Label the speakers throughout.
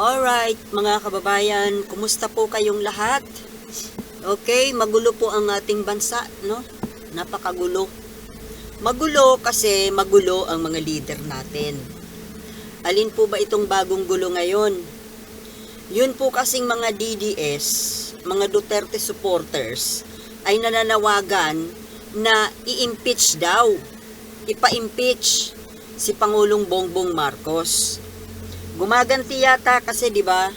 Speaker 1: Alright, mga kababayan, kumusta po kayong lahat? Okay, magulo po ang ating bansa, no? Napakagulo. Magulo kasi magulo ang mga leader natin. Alin po ba itong bagong gulo ngayon? Yun po kasing mga DDS, mga Duterte supporters, ay nananawagan na i-impeach daw, ipa-impeach si Pangulong Bongbong Marcos. Gumaganti yata kasi 'di ba?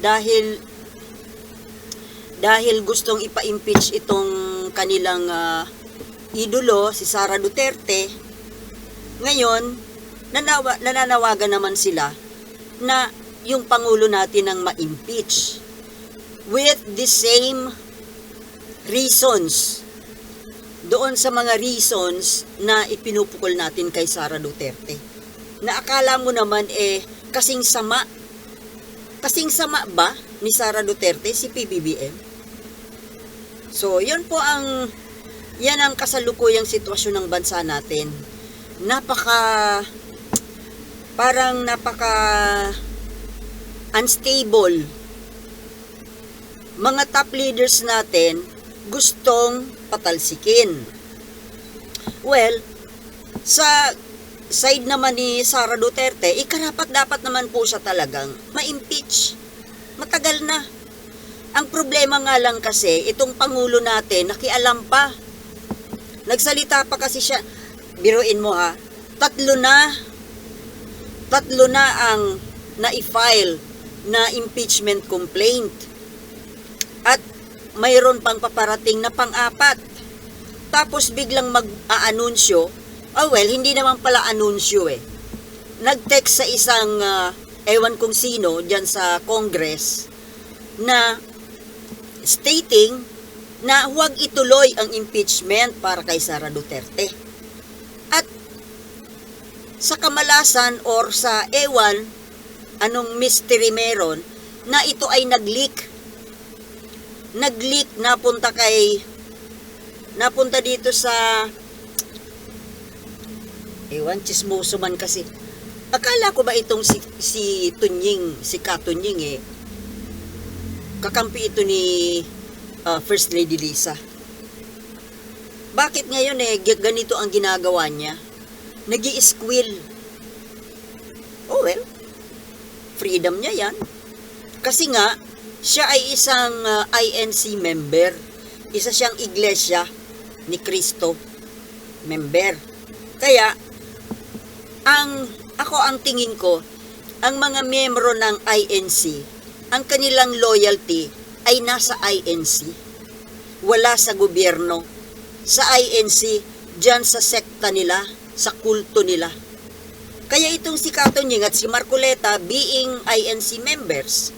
Speaker 1: Dahil dahil gustong ipa-impeach itong kanilang ah, idolo si Sara Duterte. Ngayon, nanawa, nananawagan naman sila na yung pangulo natin ang ma-impeach with the same reasons doon sa mga reasons na ipinupukol natin kay Sara Duterte. Na akala mo naman eh kasing sama. Kasing sama ba ni Sara Duterte si PBBM? So, yun po ang yan ang kasalukuyang sitwasyon ng bansa natin. Napaka parang napaka unstable. Mga top leaders natin gustong patalsikin. Well, sa side naman ni Sara Duterte, ikarapat dapat naman po siya talagang ma-impeach. Matagal na. Ang problema nga lang kasi, itong Pangulo natin, nakialam pa. Nagsalita pa kasi siya, biruin mo ha, tatlo na, tatlo na ang na-file na impeachment complaint. At mayroon pang paparating na pang-apat. Tapos biglang mag-aanunsyo, oh well, hindi naman pala anunsyo eh. Nag-text sa isang, ah, ewan kong sino, dyan sa Congress, na stating na huwag ituloy ang impeachment para kay Sara Duterte. At sa kamalasan or sa ewan, anong mystery meron, na ito ay nag-leak nag-leak napunta kay napunta dito sa ewan chismoso man kasi. Akala ko ba itong si, si Tunying si Katunying eh kakampi ito ni uh, First Lady Lisa? Bakit ngayon eh ganito ang ginagawa niya? Nag squill oh well freedom niya yan. Kasi nga siya ay isang uh, INC member. Isa siyang iglesia ni Kristo member. Kaya, ang, ako ang tingin ko, ang mga miyembro ng INC, ang kanilang loyalty ay nasa INC. Wala sa gobyerno. Sa INC, dyan sa sekta nila, sa kulto nila. Kaya itong si Katunying at si Marcoleta being INC members,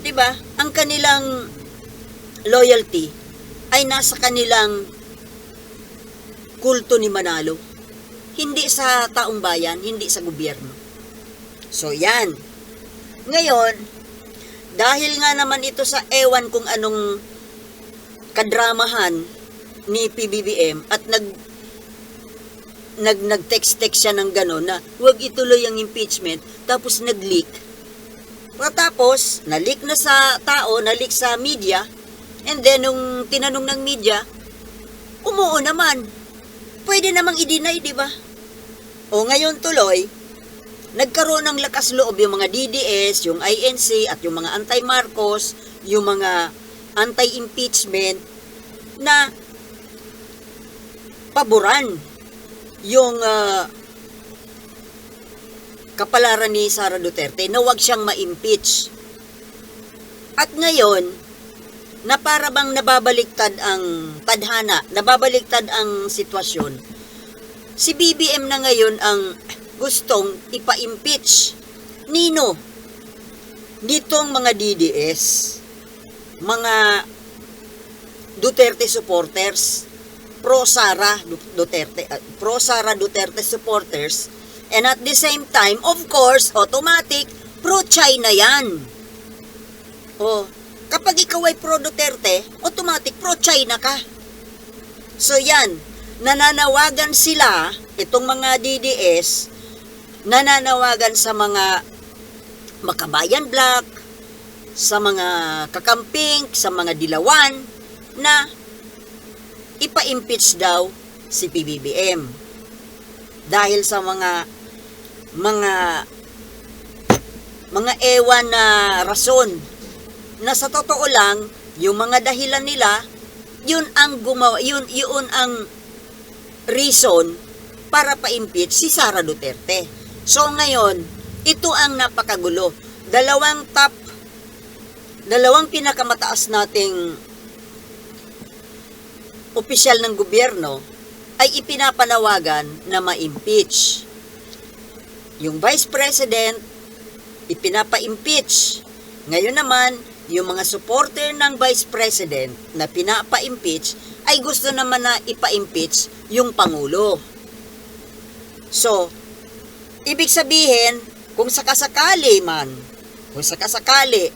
Speaker 1: 'di ba? Ang kanilang loyalty ay nasa kanilang kulto ni Manalo. Hindi sa taong bayan, hindi sa gobyerno. So, yan. Ngayon, dahil nga naman ito sa ewan kung anong kadramahan ni PBBM at nag nag nag-text-text siya ng gano'n na huwag ituloy ang impeachment tapos nag-leak Pagkatapos, nalik na sa tao, nalik sa media, and then nung tinanong ng media, umuo naman. Pwede namang i-deny, di ba? O ngayon tuloy, nagkaroon ng lakas loob yung mga DDS, yung INC, at yung mga anti-Marcos, yung mga anti-impeachment, na paboran yung uh, kapalaran ni Sara Duterte na wag siyang ma-impeach. At ngayon, na para bang nababaliktad ang tadhana, nababaliktad ang sitwasyon, si BBM na ngayon ang gustong ipa-impeach. Nino? Nitong mga DDS, mga Duterte supporters, pro Sara Duterte, uh, pro Sara Duterte supporters And at the same time, of course, automatic, pro-China yan. O, kapag ikaw ay pro-Duterte, automatic pro-China ka. So yan, nananawagan sila, itong mga DDS, nananawagan sa mga Makabayan Black, sa mga kakamping, sa mga dilawan na ipa-impeach daw si PBBM. Dahil sa mga mga mga ewan na rason na sa totoo lang yung mga dahilan nila yun ang gumawa yun yun ang reason para pa-impeach si Sara Duterte. So ngayon, ito ang napakagulo. Dalawang top dalawang pinakamataas nating opisyal ng gobyerno ay ipinapanawagan na ma-impeach. Yung Vice President, ipinapa-impeach. Ngayon naman, yung mga supporter ng Vice President na pinapa-impeach ay gusto naman na ipa-impeach yung Pangulo. So, ibig sabihin, kung sakasakali man, kung sakasakali,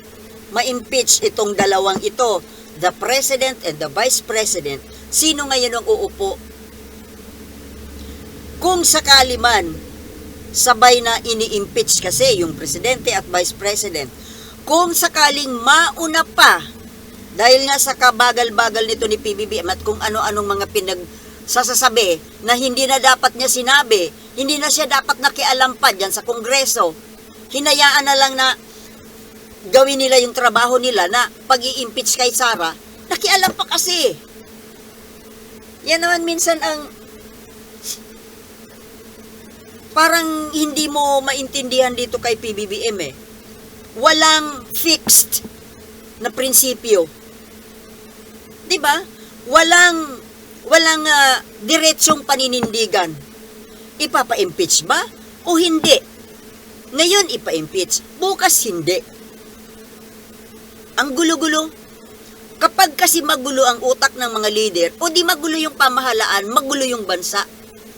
Speaker 1: ma-impeach itong dalawang ito, the President and the Vice President, sino ngayon ang uupo? Kung sakali man, sabay na ini-impeach kasi yung Presidente at Vice President, kung sakaling mauna pa, dahil nga sa kabagal-bagal nito ni PBBM at kung ano-anong mga pinag sasasabi na hindi na dapat niya sinabi, hindi na siya dapat nakialam pa dyan sa Kongreso. Hinayaan na lang na gawin nila yung trabaho nila na pag impeach kay Sara, nakialam pa kasi. Yan naman minsan ang parang hindi mo maintindihan dito kay PBBM eh. Walang fixed na prinsipyo. 'Di ba? Walang walang uh, diretsong paninindigan. Ipapa-impeach ba o hindi? Ngayon ipa-impeach, bukas hindi. Ang gulo-gulo. Kapag kasi magulo ang utak ng mga leader, o di magulo yung pamahalaan, magulo yung bansa.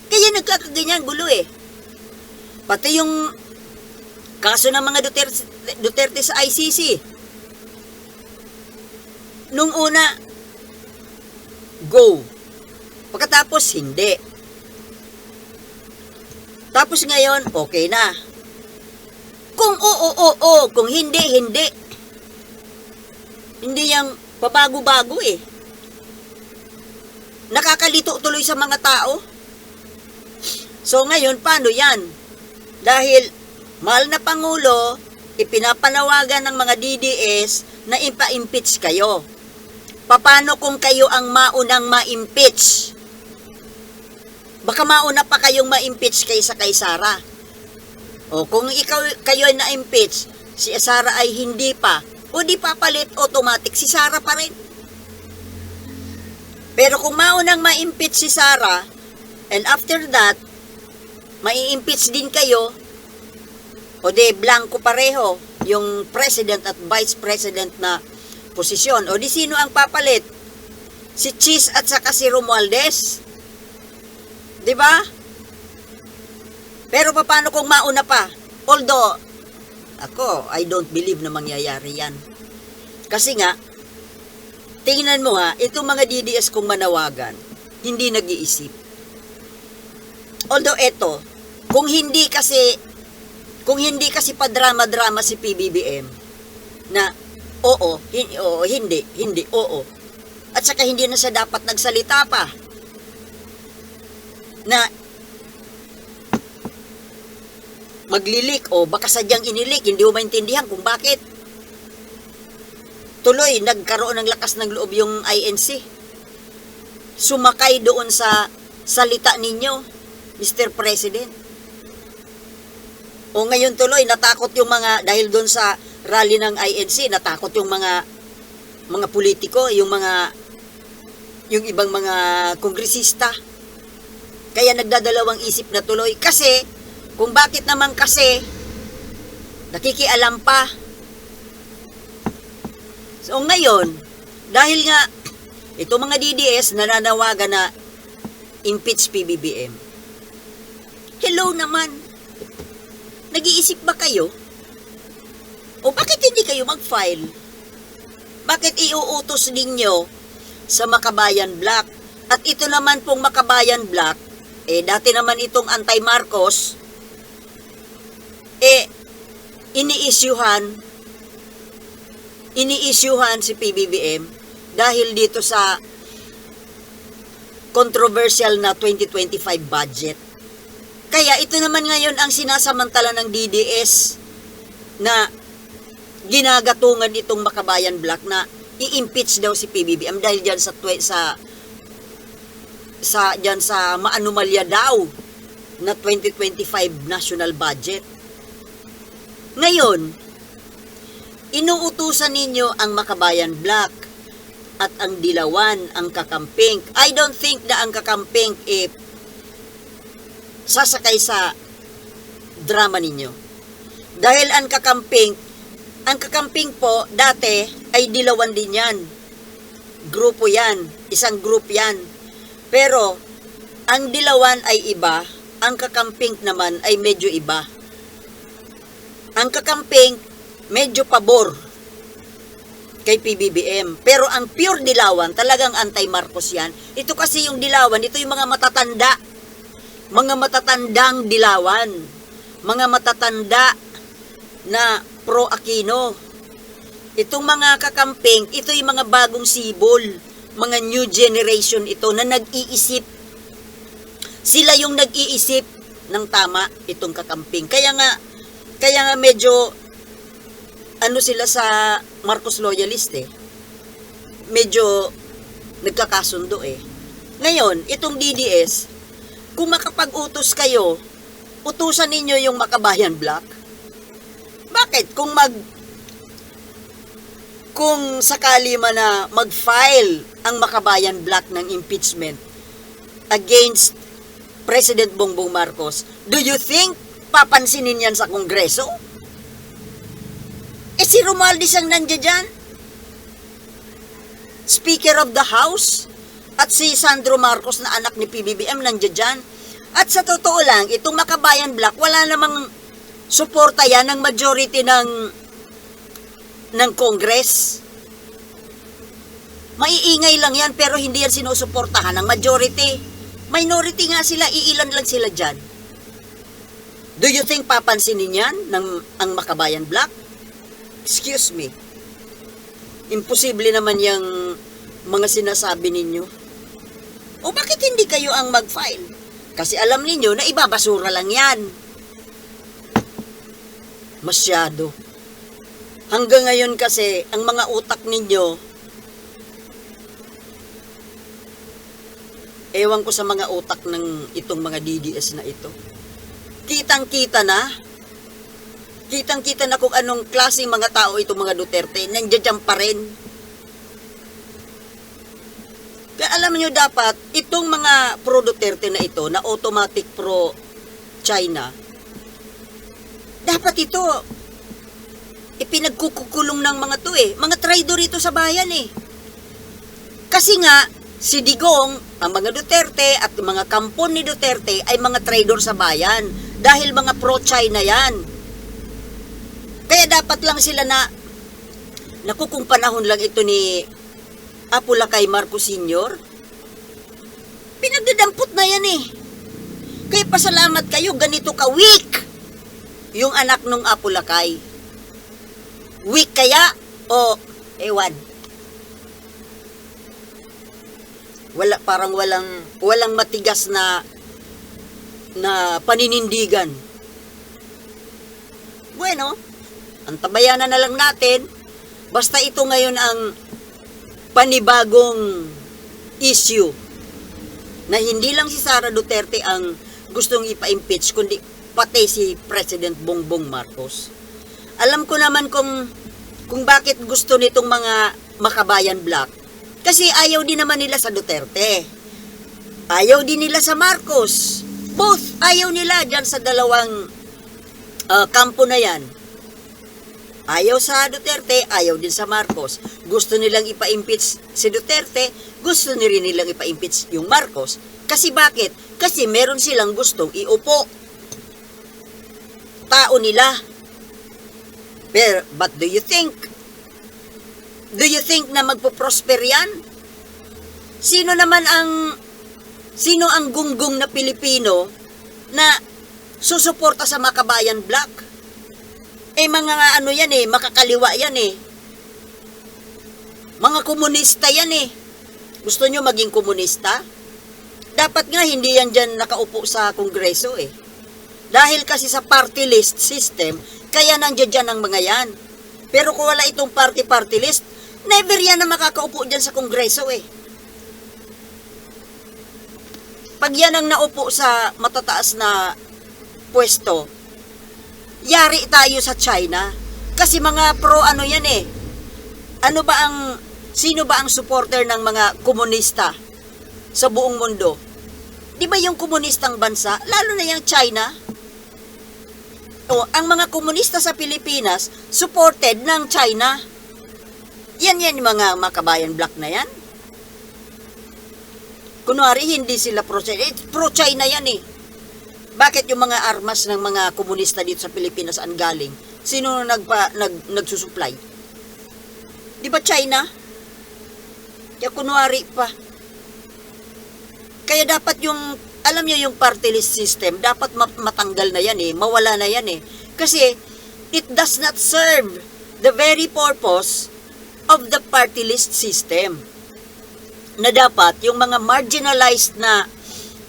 Speaker 1: Kaya nagkakaganyan gulo eh. Pati yung kaso ng mga Duterte, Duterte sa ICC. Nung una, go. Pagkatapos, hindi. Tapos ngayon, okay na. Kung oo, oo, oo. Kung hindi, hindi. Hindi yung pabago-bago eh. Nakakalito tuloy sa mga tao. So ngayon, paano yan? Dahil mahal na Pangulo, ipinapanawagan ng mga DDS na ipa-impeach kayo. Paano kung kayo ang maunang ma-impeach? Baka mauna pa kayong ma-impeach kaysa kay Sara. O kung ikaw kayo ay na-impeach, si Sara ay hindi pa, o di papalit automatic si Sara pa rin. Pero kung maunang ma-impeach si Sara, and after that, mai-impeach din kayo, o de blanco pareho, yung president at vice president na posisyon. O di sino ang papalit? Si Cheese at saka si Romualdez. 'Di ba? Pero paano kung mauna pa? Although ako, I don't believe na mangyayari 'yan. Kasi nga tingnan mo ha, itong mga DDS kung manawagan, hindi nag-iisip. Although eto, kung hindi kasi kung hindi kasi pa-drama-drama si PBBM na oo, hin, oo, hindi, hindi, oo. At saka hindi na siya dapat nagsalita pa na maglilik o baka sadyang inilik, hindi mo maintindihan kung bakit. Tuloy, nagkaroon ng lakas ng loob yung INC. Sumakay doon sa salita ninyo, Mr. President. O ngayon tuloy, natakot yung mga, dahil doon sa rally ng INC, natakot yung mga mga politiko, yung mga yung ibang mga kongresista. Kaya nagdadalawang isip na tuloy. Kasi, kung bakit naman kasi, nakikialam pa. So ngayon, dahil nga, ito mga DDS nananawagan na impeach PBBM. Hello naman. Nag-iisip ba kayo? O bakit hindi kayo mag-file? Bakit iuutos ninyo sa Makabayan Black? At ito naman pong Makabayan Black, eh dati naman itong anti-Marcos, eh iniisyuhan iniisyuhan si PBBM dahil dito sa controversial na 2025 budget. Kaya ito naman ngayon ang sinasamantala ng DDS na ginagatungan itong Makabayan Black na i-impeach daw si PBBM dahil diyan sa sa sa diyan sa maanumalya daw na 2025 national budget. Ngayon, inuutusan ninyo ang Makabayan Black at ang Dilawan, ang Kakamping. I don't think na ang Kakamping eh, sasakay sa drama ninyo. Dahil ang Kakamping, ang Kakamping po dati ay Dilawan din yan. Grupo yan, isang group yan. Pero, ang Dilawan ay iba, ang Kakamping naman ay medyo iba. Ang Kakamping, medyo pabor kay PBBM. Pero ang pure Dilawan, talagang anti-Marcos yan. Ito kasi yung Dilawan, ito yung mga matatanda. Mga matatandang Dilawan. Mga matatanda na pro-Aquino. Itong mga kakamping, ito yung mga bagong sibol. Mga new generation ito na nag-iisip. Sila yung nag-iisip ng tama itong kakamping. Kaya nga, kaya nga medyo ano sila sa Marcos loyalist eh. Medyo nagkakasundo eh. Ngayon, itong DDS, kung makapag-utos kayo, utusan ninyo yung Makabayan Black. Bakit? Kung mag kung sakali man na mag-file ang Makabayan Black ng impeachment against President Bongbong Marcos, do you think papansinin yan sa Kongreso? Eh si Romualdez ang nandiyan dyan. Speaker of the House. At si Sandro Marcos na anak ni PBBM nandiyan dyan. At sa totoo lang, itong Makabayan Black, wala namang suporta yan ng majority ng ng Congress. Maiingay lang yan pero hindi yan sinusuportahan ng majority. Minority nga sila, iilan lang sila dyan. Do you think papansinin yan ng ang Makabayan Black? Excuse me. Imposible naman yung mga sinasabi ninyo. O bakit hindi kayo ang mag-file? Kasi alam ninyo na ibabasura lang yan. Masyado. Hanggang ngayon kasi, ang mga utak ninyo, ewan ko sa mga utak ng itong mga DDS na ito. Kitang-kita na, kitang-kita na kung anong klaseng mga tao itong mga Duterte, nandiyan pa rin. Kaya alam nyo dapat, itong mga pro-Duterte na ito, na automatic pro-China, dapat ito, ipinagkukulong ng mga to eh. Mga traidor ito sa bayan eh. Kasi nga, si Digong, ang mga Duterte at mga kampon ni Duterte ay mga traidor sa bayan dahil mga pro-China yan. Kaya dapat lang sila na naku kung panahon lang ito ni Apula kay Marcos Sr. Pinagdadampot na yan eh. Kaya pasalamat kayo, ganito ka weak yung anak nung Apulakay. Weak kaya o ewan? Wala parang walang walang matigas na na paninindigan. Bueno, antabayanan na lang natin. Basta ito ngayon ang panibagong issue na hindi lang si Sara Duterte ang gustong ipa-impeach kundi pati si President Bongbong Marcos. Alam ko naman kung kung bakit gusto nitong mga makabayan black. Kasi ayaw din naman nila sa Duterte. Ayaw din nila sa Marcos. Both ayaw nila dyan sa dalawang uh, kampo na yan. Ayaw sa Duterte, ayaw din sa Marcos. Gusto nilang ipa-impeach si Duterte, gusto ni rin nilang ipa-impeach yung Marcos. Kasi bakit? Kasi meron silang gustong iupo. Tao nila. Pero, but do you think? Do you think na magpo-prosper yan? Sino naman ang sino ang gunggong na Pilipino na susuporta sa Makabayan Black? Eh mga ano yan eh, makakaliwa yan eh. Mga komunista yan eh. Gusto nyo maging komunista? Dapat nga hindi yan dyan nakaupo sa kongreso eh. Dahil kasi sa party list system, kaya nandiyan dyan ang mga yan. Pero kung wala itong party-party list, never yan na makakaupo dyan sa kongreso eh. Pag yan ang naupo sa matataas na pwesto, yari tayo sa China. Kasi mga pro ano yan eh. Ano ba ang, sino ba ang supporter ng mga komunista sa buong mundo? Di ba yung komunistang bansa, lalo na yung China? O, ang mga komunista sa Pilipinas, supported ng China. Yan yan yung mga makabayan black na yan. Kunwari, hindi sila pro-China. Eh, pro-China yan eh. Bakit yung mga armas ng mga komunista dito sa Pilipinas ang galing? Sino nagpa, nag, nagsusupply? Di ba China? Kaya kunwari pa. Kaya dapat yung, alam niyo yung party list system, dapat ma- matanggal na yan eh, mawala na yan eh. Kasi, it does not serve the very purpose of the party list system. Na dapat, yung mga marginalized na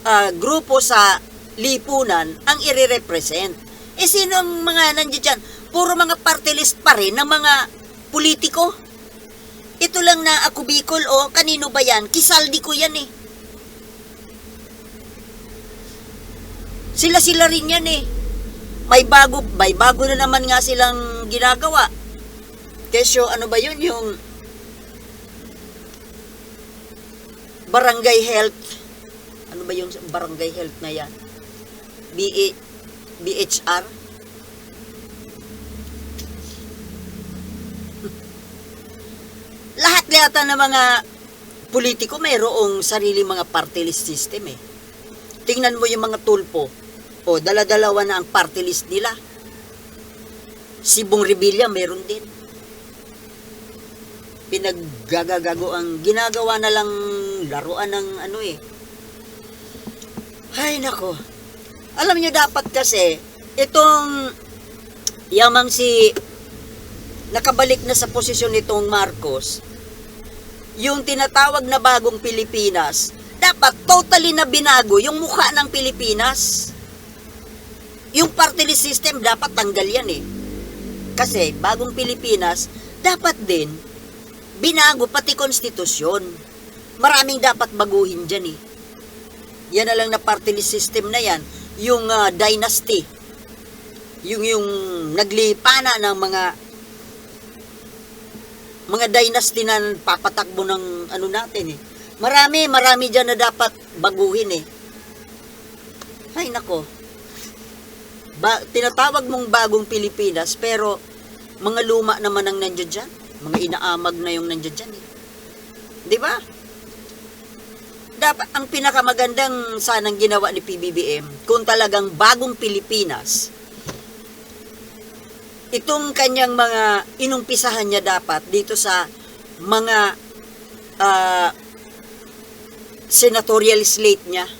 Speaker 1: ah, grupo sa lipunan ang ire-represent. Eh, sino ang mga nandiyan dyan? Puro mga party list pa rin ng mga politiko. Ito lang na ako Bicol, o kanino ba yan? Kisaldi ko yan eh. Sila-sila rin yan eh. May bago, may bago na naman nga silang ginagawa. Kesyo, ano ba yun? Yung barangay health. Ano ba yung barangay health na yan? BA, BHR? Lahat yata ng mga politiko mayroong sarili mga party list system eh. Tingnan mo yung mga tulpo. O, dala-dalawa na ang party list nila. Si Bong Revilla meron din. Pinaggagagago ang ginagawa na lang laruan ng ano eh. Ay, nako. Alam nyo dapat kasi, itong yamang si nakabalik na sa posisyon nitong Marcos, yung tinatawag na bagong Pilipinas, dapat totally na binago yung mukha ng Pilipinas. Yung party list system, dapat tanggal yan eh. Kasi, bagong Pilipinas, dapat din, binago pati konstitusyon. Maraming dapat baguhin dyan eh. Yan na lang na party list system na yan, yung ah, dynasty. Yung, yung naglipana ng mga mga dynasty na papatakbo ng ano natin eh. Marami, marami dyan na dapat baguhin eh. Ay nako. Ba, tinatawag mong bagong Pilipinas pero mga luma naman ang nandiyan dyan. Mga inaamag na yung nandiyan dyan eh. Di ba? Dapat, ang pinakamagandang sanang ginawa ni PBBM, kung talagang bagong Pilipinas, itong kanyang mga inumpisahan niya dapat dito sa mga ah, senatorial slate niya,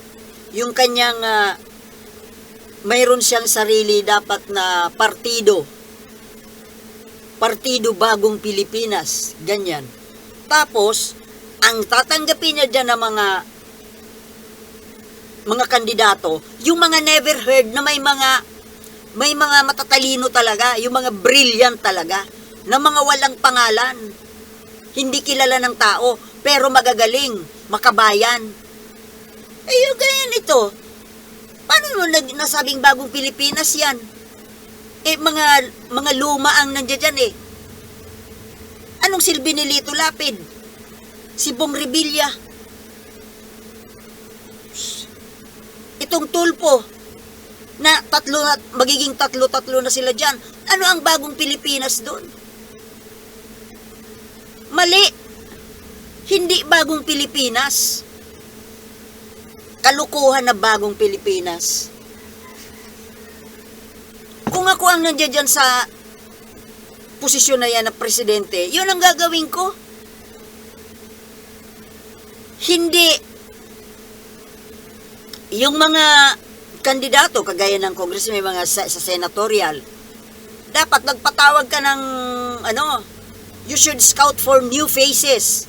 Speaker 1: yung kanyang ah, mayroon siyang sarili dapat na partido. Partido Bagong Pilipinas, ganyan. Tapos, ang tatanggapin niya dyan ng mga mga kandidato, yung mga never heard na may mga may mga matatalino talaga, yung mga brilliant talaga, na mga walang pangalan. Hindi kilala ng tao, pero magagaling, makabayan. Eh, yung ganyan ito. Paano mo nasabing bagong Pilipinas yan? Eh, mga, mga luma ang nandiyan dyan eh. Anong silbi ni Lito Lapid? Si Bong Revilla. Itong tulpo, na tatlo na, magiging tatlo-tatlo na sila dyan. Ano ang bagong Pilipinas doon? Mali. Hindi bagong Pilipinas. Kalukuhan na bagong Pilipinas. Kung ako ang nandiyan dyan sa posisyon na yan na presidente, yun ang gagawin ko. Hindi yung mga kandidato, kagaya ng Congress, may mga sa, sa senatorial, Dapat magpatawag ka ng, ano, you should scout for new faces.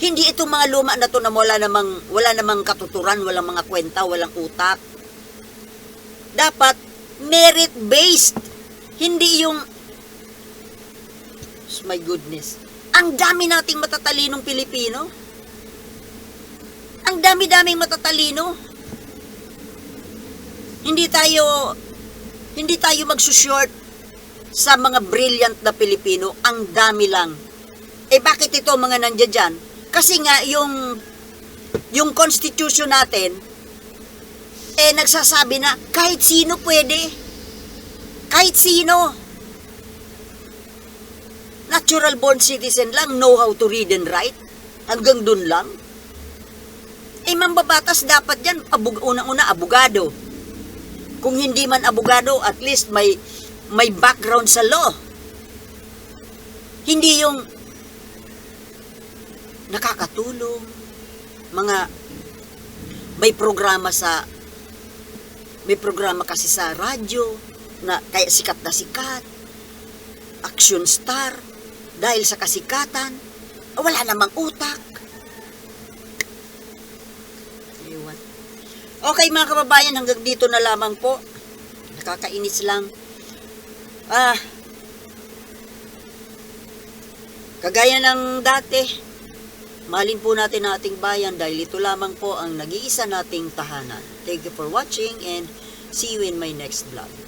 Speaker 1: Hindi itong mga luma na to na wala namang, wala namang katuturan, walang mga kwenta, walang utak. Dapat merit-based. Hindi yung, my goodness, ang dami nating matatalinong Pilipino. Ang dami-daming matatalino. Hindi tayo, hindi tayo magsushort sa mga brilliant na Pilipino. Ang dami lang. Eh bakit ito mga nandiyan dyan? Kasi nga yung, yung constitution natin, eh nagsasabi na kahit sino pwede. Kahit sino. Natural born citizen lang, know how to read and write. Hanggang dun lang. Eh, mambabatas dapat yan, abug, unang-una, abogado. Kung hindi man abogado, at least may, may background sa law. Hindi yung nakakatulong, mga may programa sa may programa kasi sa radyo na kaya sikat na sikat action star dahil sa kasikatan wala namang utak Okay mga kababayan, hanggang dito na lamang po. Nakakainis lang. Ah, kagaya ng dati, malin po natin ang ating bayan dahil ito lamang po ang nag-iisa nating tahanan. Thank you for watching and see you in my next vlog.